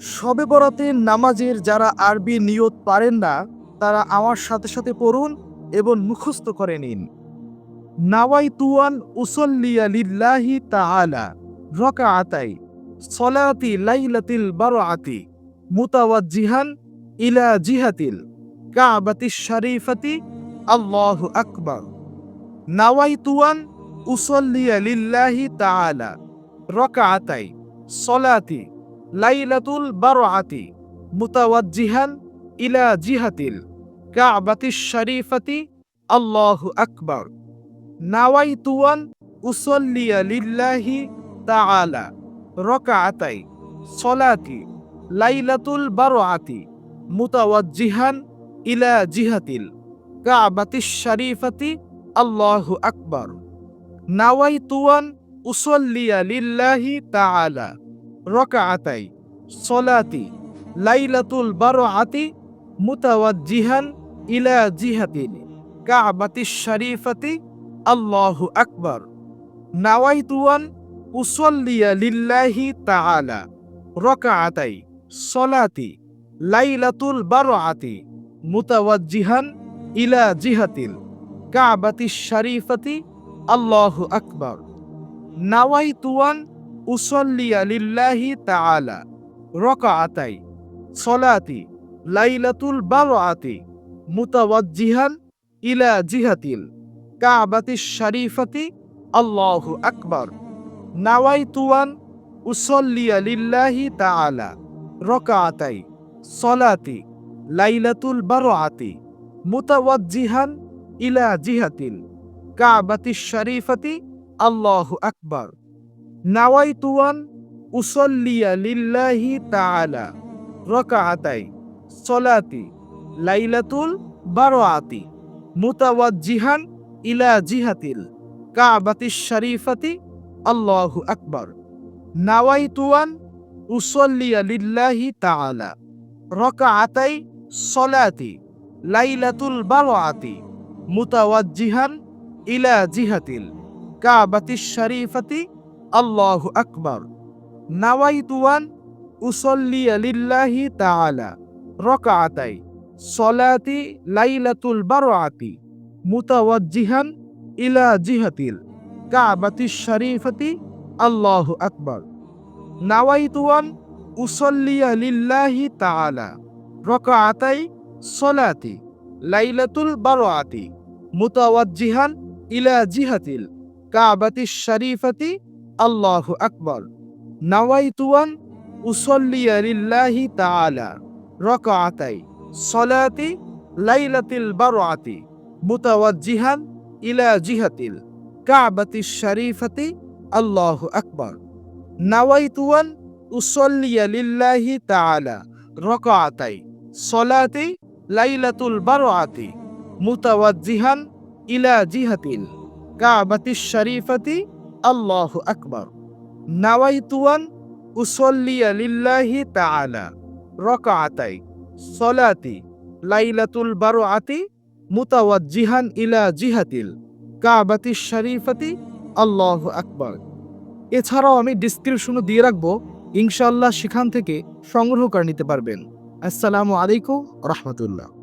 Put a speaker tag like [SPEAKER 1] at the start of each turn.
[SPEAKER 1] শবে বরাতের নামাজের যারা আরবি নিয়ত পারেন না, তারা আমার সাথে সাথে পড়ুন এবং মুখস্থ করে নিন। নাওয়াই তুয়ান উসল্লিয়া লিল্লাহি তাআলা রকা আতাই সলাতি লাইলাতিল বারআতি মুতাওয়াজ্জিহান ইলা জিহাতিল কাবাতি শরীফাতি আল্লাহু আকবার। নাওয়াই তুয়ান উসল্লিয়া লিল্লাহি তাআলা রকা আতাই সলাতি লাইলাতুল বারআতি মুতাওয়াজ্জিহান ইলা জিহাতিল কাবাতি শরীফাতি আল্লাহু আকবার। নাওয়াইতুয়ান উসল্লিয়া লিল্লাহি তাআলা রকাআতাই সলাতি লাইলাতুল বারআতি মুতাওয়াজ্জিহান ইলা জিহাতিল কাবাতি শরীফাতি আল্লাহু আকবার। নাওয়াইতুয়ান উসল্লিয়া লিল্লাহি তাআলা রকাআতাই সলাতি লাইলাতুল বারআতি মুতাওয়াজ্জিহান ইলা জিহাতিল কাবাতি শরীফাতি আল্লাহু আকবার নাওয়াইতুয়ান উসল্লিয়া লিল্লাহি তাআলা রকাআতাই সলাতি লাইলাতুল বারআতি মুতাওয়াজ্জিহান ইলা জিহাতিল কাবাতি শরীফাতি আল্লাহু আকবার নাওয়াইতুয়ান উসল্লিয়া লিল্লাহি তাআলা, রকাআতাই, সলাতি, লাইলাতুল বারআতি, মুতাওয়াজ্জিহান ইলা জিহাতিল, কাবাতি শরীফাতি, আল্লাহু আকবার। নাওয়াইতুয়ান উসল্লিয়া লিল্লাহি তাআলা, রকাআতাই, সলাতি, লাইলাতুল বারআতি, মুতাওয়াজ্জিহান ইলা জিহাতিল, কাবাতি শরীফাতি, আল্লাহু আকবার। নাওয়াইতুয়ান উসল্লিয়া লিল্লাহি তাআলা রকাআতাই সলাতি লাইলাতুল বারআতি মুতাওয়াজ্জিহান ইলা জিহাতিল কাবাতি শরীফাতি আল্লাহু আকবার নাওয়াইতুয়ান উসল্লিয়া লিল্লাহি তাআলা রকাআতাই সলাতি লাইলাতুল বারআতি মুতাওয়াজ্জিহান ইলা জিহাতিল কাবাতি শরীফাতি আল্লাহু আকবার নাওয়াইতুয়ান উসল্লিয়া লিল্লাহি তাআলা রকাআতাই সলাতি লাইলাতুল বারআতি মুতাওয়াজ্জিহান ইলা জিহাতিল কাবাতি শরীফাতি আল্লাহু আকবার নাওয়াইতুয়ান উসল্লিয়া লিল্লাহি তাআলা রকাআতাই সলাতি লাইলাতুল বারআতি মুতাওয়াজ্জিহান ইলা জিহাতিল কাবাতি শরীফাতি আল্লাহু আকবার। নাওয়াইতুয়ান উসল্লিয়া লিল্লাহি তাআলা রকাআতাই সলাতি লাইলাতিল বারআতি মুতাওয়াজ্জিহান ইলা জিহাতিল কাবাতি শরীফাতি আল্লাহু আকবার। নাওয়াইতুয়ান উসল্লিয়া লিল্লাহি তাআলা রকাআতাই সলাতি লাইলাতুল বারআতি মুতাওয়াজ্জিহান ইলা জিহাতিল কাবাতি শরীফাতি আল্লাহু আকবর। নাওয়াইতুয়ান উসল্লিয়া লিল্লাহি তাআলা রকাআতাই সলাতি লাইলাতুল বারআতি মুতাওয়াজ্জিহান ইলা জিহাতিল কাবাতি শরীফাতি আল্লাহু আকবার। এছাড়াও আমি ডিসক্রিপশনে দিয়ে রাখব ইনশাল্লাহ সেখান থেকে সংগ্রহ করে নিতে পারবেন। আসসালামু আলাইকুম রহমতুল্লাহ।